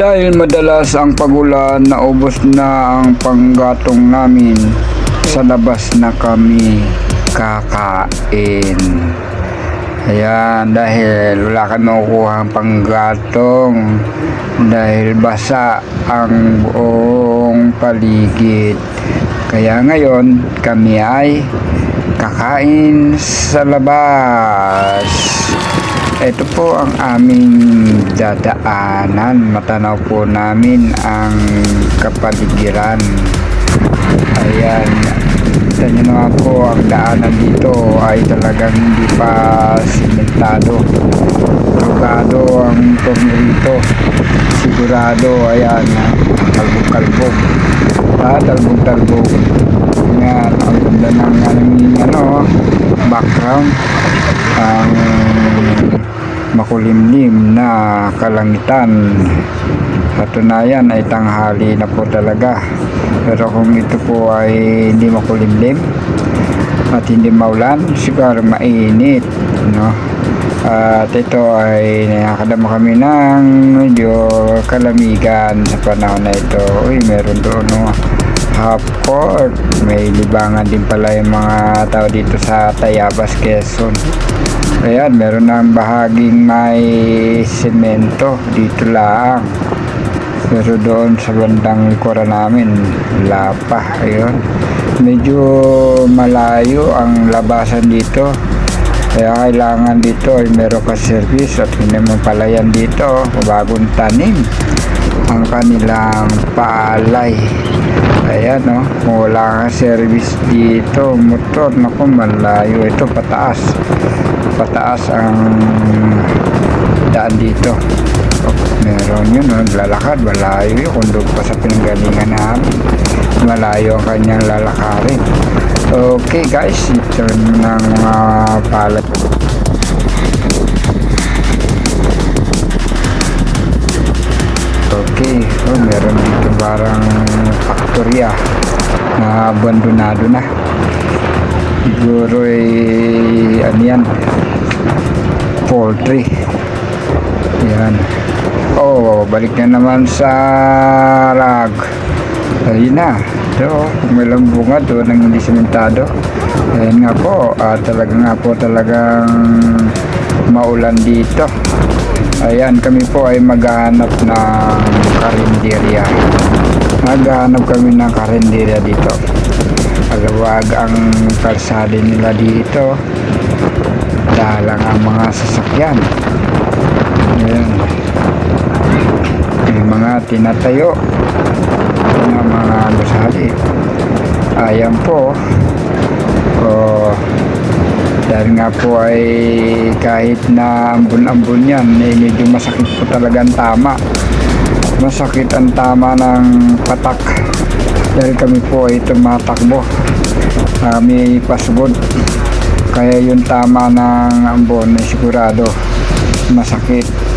Dahil madalas ang pagulan, naubos na ang panggatong namin. Sa labas na kami kakain. Ayan, dahil wala kami makukuha ang panggatong. Dahil basa ang buong paligid. Kaya ngayon, kami ay kakain sa labas. Ito po ang aming dadaanan. Matanaw po namin ang kapaligiran. Ayan. Kita nyo naman po ang daanan dito ay talagang hindi pa simentado. Rugado ang tornilito. Sigurado, ayan, kalbog-kalbog. Ah, talbog-talbog. Ayan, ang ganda ng ano, background. Ang makulimlim na kalangitan. Katunayan ay tanghali na po talaga. Pero kung ito po ay hindi makulimlim at hindi maulan, siguro mainit. No? At ito ay nakakadama kami ng medyo kalamigan sa panahon na ito. Uy, meron doon no, half court. May libangan din pala yung mga tao dito sa Tayabas, Quezon. Ayan, meron ng bahaging may semento dito lang. Pero doon sa bandang likuran namin, wala pa. Ayun. Medyo malayo ang labasan dito. Kaya kailangan dito ay meron ka service at hindi mo palayan dito bagong tanim ang kanilang palay. Ayan no, kung wala kang service dito, motor, naku malayo ito pataas. Pataas ang daan dito. Oh, meron yun, no? lalakad, malayo yun. Kung doon pa sa pinanggalingan namin, malayo ang kanyang lalakarin. Okay guys, ito ng mga palad. Okay, oh, meron dito parang faktorya na abandonado na. Siguro ay ano yan, poultry. Yan. Oh, balik na naman sa rag. Ayun na. Ito, may lambunga doon ng hindi simentado. Ayan nga po, ah, talaga nga po talagang maulan dito. Ayan, kami po ay maghahanap ng karinderya. Maghahanap kami ng karinderya dito. Alawag ang kalsada nila dito. Dalang ang mga sasakyan. Ayan. May mga tinatayo ng mga gusali. Ayan po. Dahil nga po ay kahit na ambon-ambon yan, eh, medyo masakit po talaga ang tama. Masakit ang tama ng patak. Dahil kami po ay tumatakbo. Kami pasugod. Kaya yung tama ng ambon ay sigurado masakit.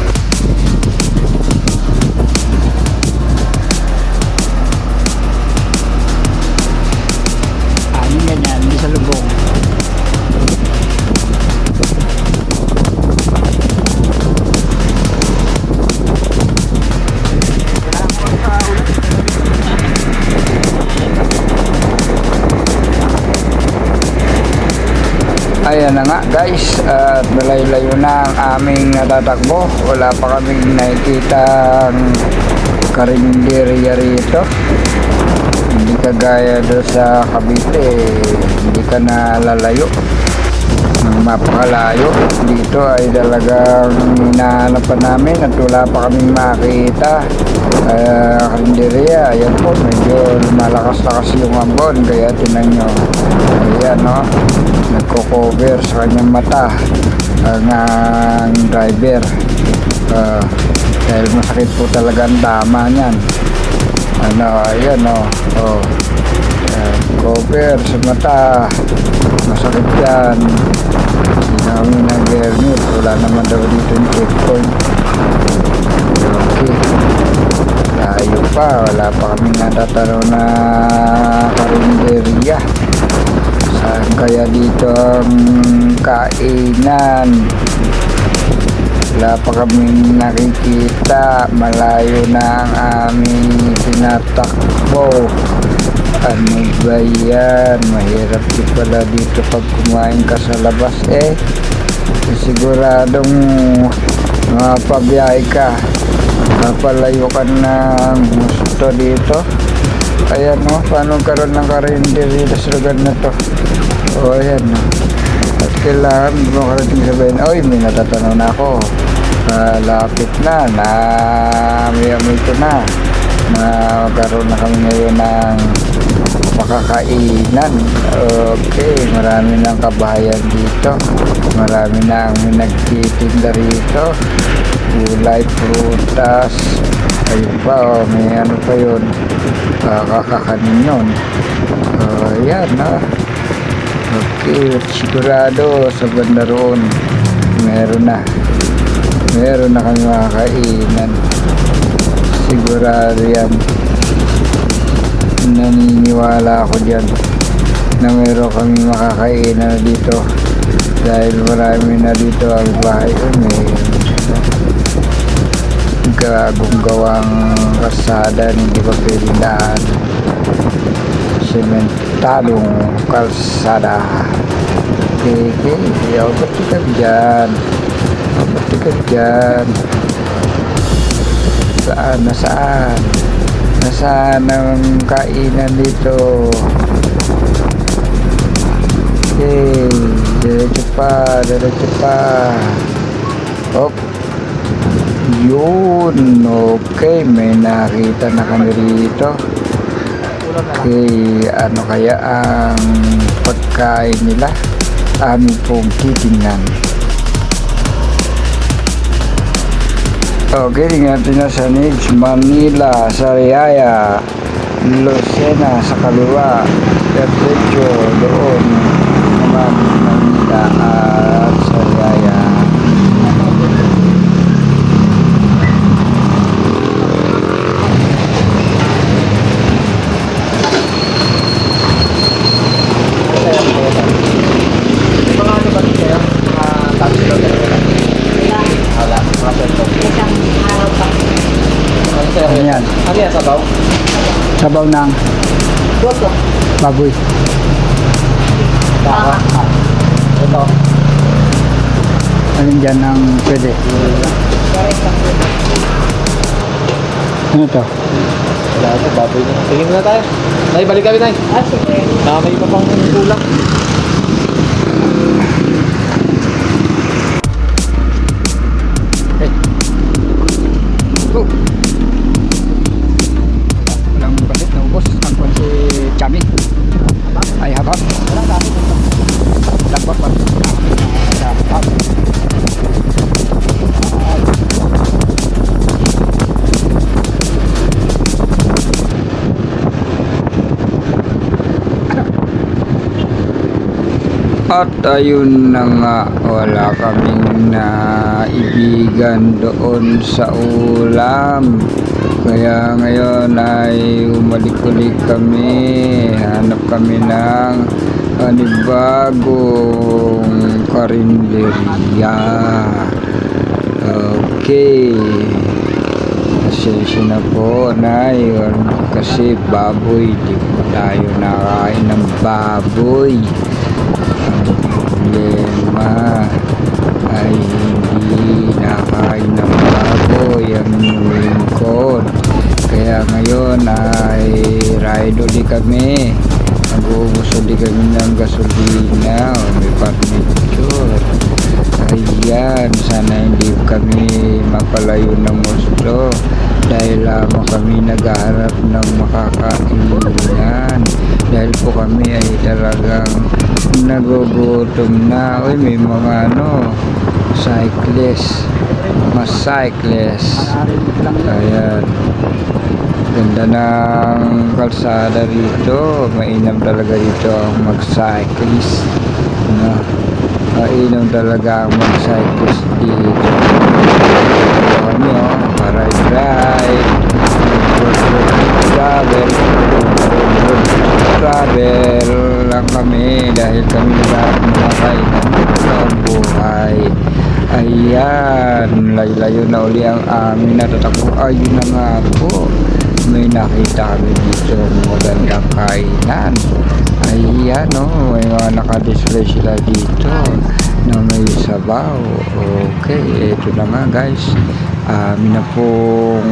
Ayan na nga guys, at malayo-layo na ang aming natatakbo. Wala pa kaming nakikita karinderya rito. Hindi kagaya doon sa Cavite, hindi ka na lalayo. Mapakalayo. Dito ay talagang hinahanap namin at wala pa kaming makita. Kaya karinderya, ayan po, medyo lumalakas-lakas yung ambon. Kaya tinan nyo, ayan no, nagko-cover sa kanyang mata ang ang driver. Ah, dahil masakit po talaga ang tama niyan. Ano, ayan o. Oh. Ayan, cover sa mata. Masakit yan. Hindi namin nag-hermit. Wala naman daw dito yung checkpoint. Okay. Tayo pa. Wala pa kami natatanaw na karinderya. Saan kaya dito ang kainan? Wala pa kaming nakikita. Malayo na ang aming tinatakbo. Ano ba yan? Mahirap di pala dito pag kumain ka sa labas eh. Siguradong mapabiyahe ka. Mapalayo ka ng gusto dito. Ayan no, paano karoon ng karinder dito sa lugar na to? O ayan. At kailangan mo karating sabihin, oy may natatanaw na ako. Ah, lapit na, na may ito na. Na magkaroon na kami ngayon ng makakainan. Okay, marami ng kabahayan dito. Marami na ang nagtitinda rito. Gulay, prutas. Ayun pa, oh, may ano pa yun. Uh, kakakanin yun. Uh, yan, ah. Okay, sigurado sa banda roon. Meron na. Meron na kami makakainan. Sigurado yan naniniwala ako dyan na meron kami makakainan na dito dahil marami na dito ang bahay ko may gagong gawang kasada hindi pa daan sementadong kalsada okay o ba't ka dyan o ba't ka dyan saan nasaan Nasaan ang kainan dito? Okay, diretso pa, diretso pa. Hop. Yun, okay, may nakita na kami rito. Okay, ano kaya ang pagkain nila? Amin pong titingnan. Okay, tingnan natin na sa Nids, Manila, Sariaya, Lucena sa kaliwa, Petrecho doon naman Manila at Sabaw ng Goto. baboy. Ah. Ito. Alin dyan ang pwede? Direct lang po. Ano to? Wala ito, baboy na. Tingin na tayo. Nay, balik kami, Nay. Ah, sige. Baka may iba pang kulang. At ayun na nga, wala kaming naibigan doon sa ulam. Kaya ngayon ay umalik-ulik kami. Hanap kami ng panibagong karinderya. Okay. Pasensya na po na yun. Kasi baboy, di po tayo nakain ng baboy ay hindi nakain ng baboy ang lingkod. Kaya ngayon ay ride ulit kami. Nag-uubos ulit kami ng gasolina o may furniture. Ayan, sana hindi kami mapalayo ng gusto dahil lamang kami naghahanap ng makakainan dahil po kami ay talagang nagugutom na. Uy may mga ano cyclist. Mas cyclist. Ayan. Ganda ng kalsada rito. Mainam talaga dito ang mag cyclist no? mainam talaga ang mag cyclist dito. Kami oh ride ride kami dahil kami kainan ng buhay ayan namin natatakbo. Ayun na nga po. May nakita kami dito magandang kainan. Ayan o, may mga nakadisplay sila dito na may sabaw. Okay, ito na nga guys. Amin na pong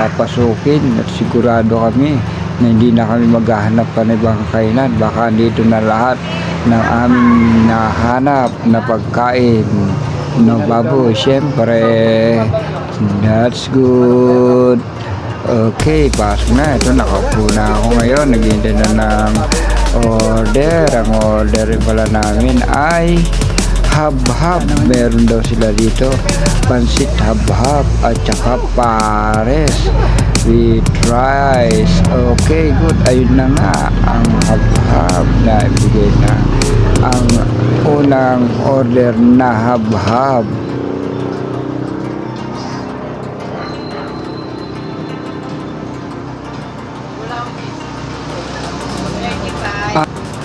papasukin at sigurado kami na hindi na kami maghahanap pa ng ibang kainan. Baka dito na lahat ng aming nahanap na pagkain no baboy. Siyempre, that's good. Okay, pasok na. Ito, nakaupo na ako ngayon. Naghihintay na ng order. Ang order pala namin ay hab-hab. Meron daw sila dito. Pansit hab-hab at saka pares with rice. Okay, good. Ayun na nga ang hab-hab na ibigay na ang unang order na hab-hab.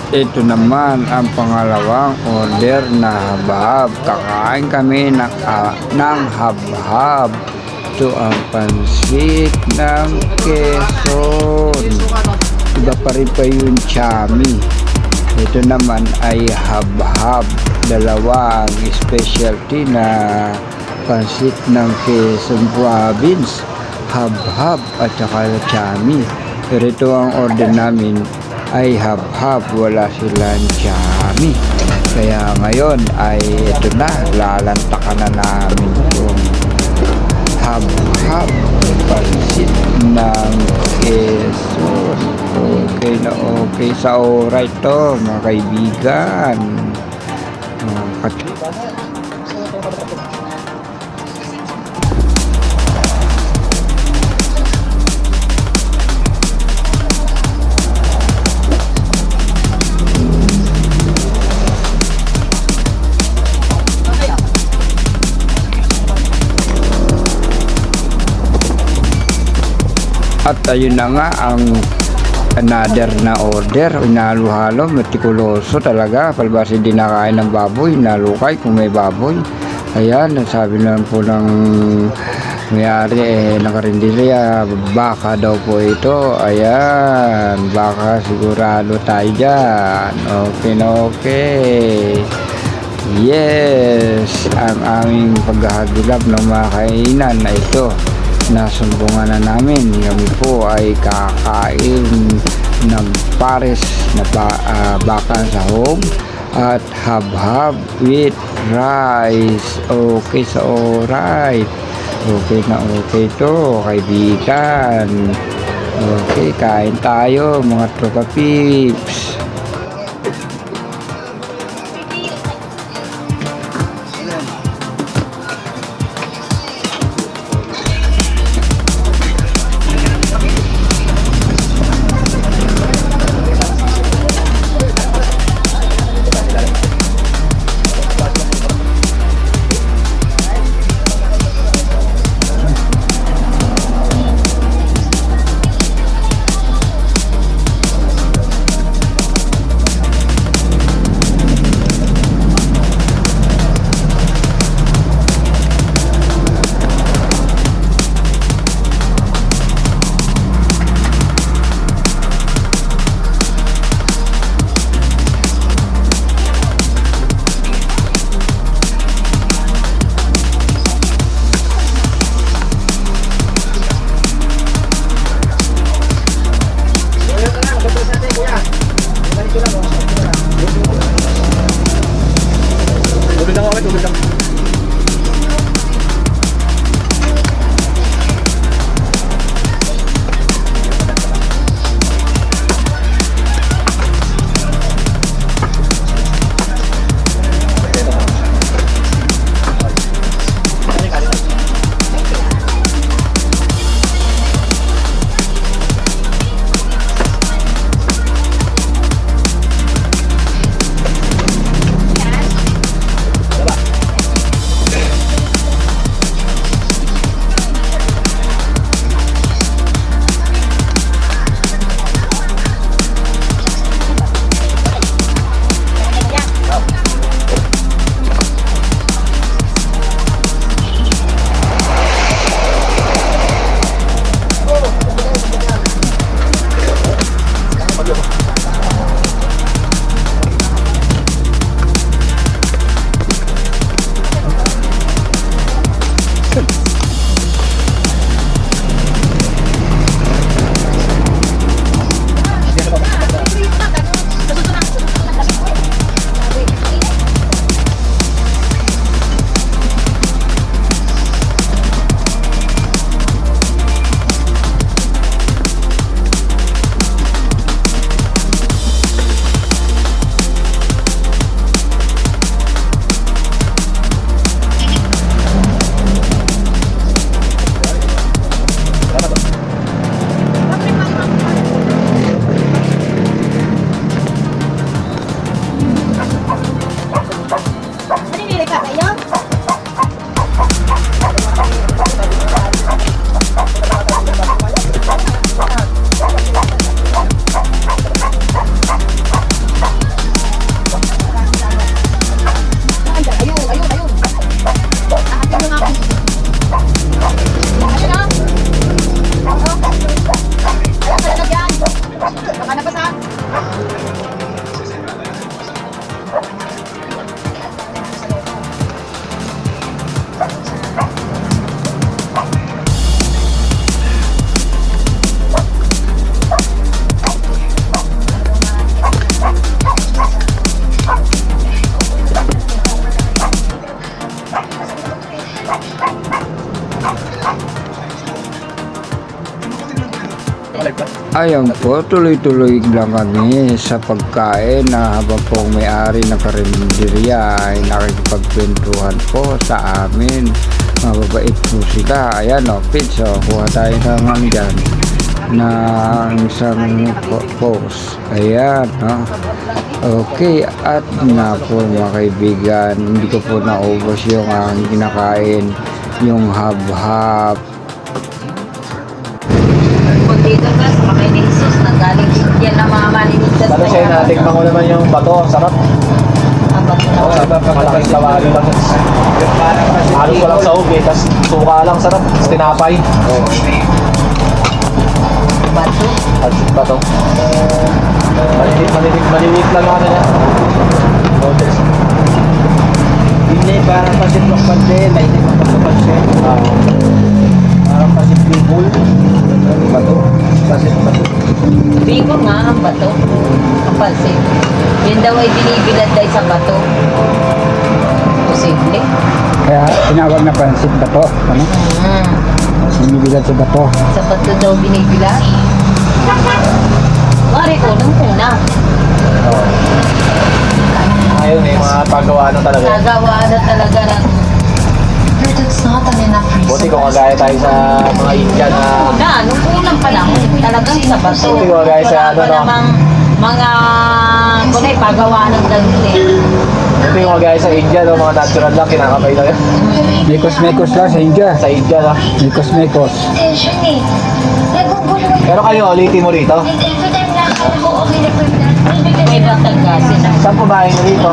Ito naman ang pangalawang order na habab. Kakain kami ng, ah, ng habhab. Ito ang pansit ng Quezon. Iba pa rin pa yung chami. Ito naman ay habhab. Dalawa ang specialty na pansit ng Quezon Province. Habhab at saka chami. Pero ito ang order namin ay hab-hab wala silang chami kaya ngayon ay ito na lalantakan na namin yung hab-hab pansit ng Quezon okay na okay sa oray to mga kaibigan. Mga At ayun na nga ang another na order. Inalo-halo, metikuloso talaga. Palbas hindi nakain ng baboy, nalukay kung may baboy. Ayan, sabi lang po ng mayari eh, nakarinderya, baka daw po ito. Ayan, baka sigurado tayo dyan. Okay na okay. Yes, ang aming paghahagilap ng mga kainan na ito nasumbungan na namin. Kami po ay kakain ng pares na ba, ah, bakang sahog at hab-hab with rice. Okay sa alright. Okay na okay to kaibigan. Okay kain tayo mga tropa pips Madam Ayan po, tuloy-tuloy lang kami sa pagkain na habang po may-ari ng karinderiya ay nakikipagkwentuhan po sa amin. Mababait po sila. Ayan o, oh, pizza. Oh, kuha tayo naman dyan ng isang post. Ayan, no? Okay, at na po mga kaibigan, hindi ko po naubos yung aking kinakain yung hab-hab, Kung dito ka, sumakay ni Jesus, nanggaling din yan na mga maninigdas. Ano siya na, tikman ko naman yung bato. Ang sarap. Ang bato na. Sarap. Malaking kawali lang. Halo ko lang sa ubi, tapos suka lang, sarap. Tapos tinapay. Bato. At bato. Malilit, malilit, malilit lang yung ano niya. Noodles. Hindi, parang pasit lokban din. May hindi pasit. Ah, Parang pasit bihul. bato. Pasit bato. Bigo nga ang bato. Ang pansin. Yun daw ay binibilad dahil sa bato. Posible. Kaya tinawag na pansit bato. Ano? Sinibigat sa bato. Sa bato daw binibilad. Mari ko nung una. Oo. Ngayon eh, mga paggawa na talaga. Nagawa na talaga ng Buti kung kagaya tayo sa mga Indian na una. Nung unang panahon, talagang sa bato. Buti ko guys, Wala ano, no? mga kunay pagawa ng ganun eh. Buti kung kagaya sa India, no, mga natural lang, kinakapay lang yan. Mekos-mekos lang sa India. Sa India, no? Mekos-mekos. Pero kayo, ulitin mo rito. May batanggasin. Saan po bahay nyo rito?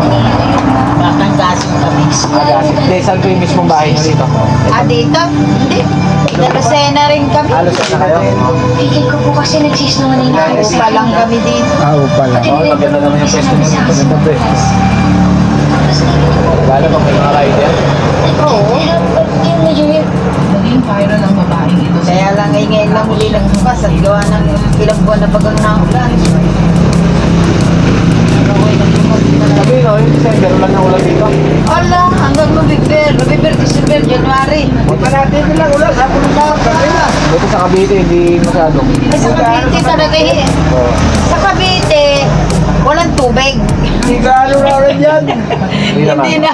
Agassi. Hindi, saan po yung mismong bahay nyo rito? Ah, dito? Hindi. Dalasena rin kami. Halos na kayo? Hindi ko po kasi nagsisinungaling na Upa lang kami dito. Ah, pala. Oo, oh, maganda naman yung pwesto nyo rito. Ganda po eh. Lalo pag may mga rider. Oo. Yung medyo yung Kaya lang ay ngayon lang uli nagbukas at gawa ng ilang buwan na bagang naulan. Sabi no, yung December, wala na ulan dito. Ala, hanggang November, November, December, January. Pa natin nila ulan. Hapon na lang. Sabi na. Buti sa Cavite, hindi masyado. Ay, sa Cavite talaga eh. Sa Cavite, walang tubig. Hindi gaano na rin yan. Hindi na,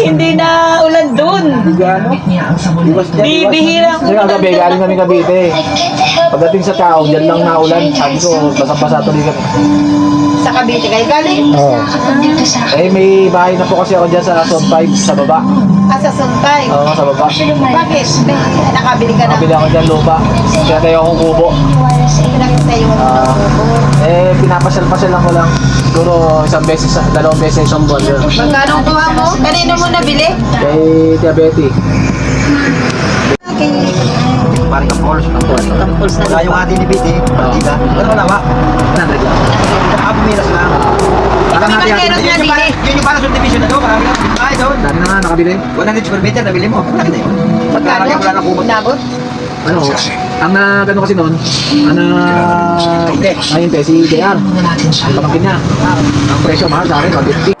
hindi na ulan dyan. iwas. Bibihira ko Kasi kagabi, galing kami Cavite. Pagdating sa tao, dyan lang naulan. Sabi ko, basang-basa tuloy kami. Sa Cavite kayo galing. Oh. dito sa Eh, may bahay na po kasi ako dyan sa Zone 5, sa baba. Ah, sa Suntay. Oo, sa baba. Bakit? Nakabili ka na. Nakabili ako dyan lupa. Kaya tayo akong kubo. wala Nakita yung Ah. Eh, pinapasyal-pasyal lang ko lang. Siguro isang beses, dalawang beses isang buwan. yun. Magkano kuha mo? Kanino mo nabili? Kay Tia Betty. Kay Parang kapolos. Kampuls na Wala yung ating ni Biti. Partida. Ano wala ba? 100 lang. Apo milas lang. Parang Yun yung Yun yung para subdivision na to. Parang ay doon. Dami na nga nakabili. 100 square meter nabili mo. Bakit na yun? Magkano? Wala na kumot. Nabot? Ano, ang na gano kasi noon, ang na Hindi. ngayon te, si JR. Ang pamangkin niya. Ang presyo mahal sa akin, 150.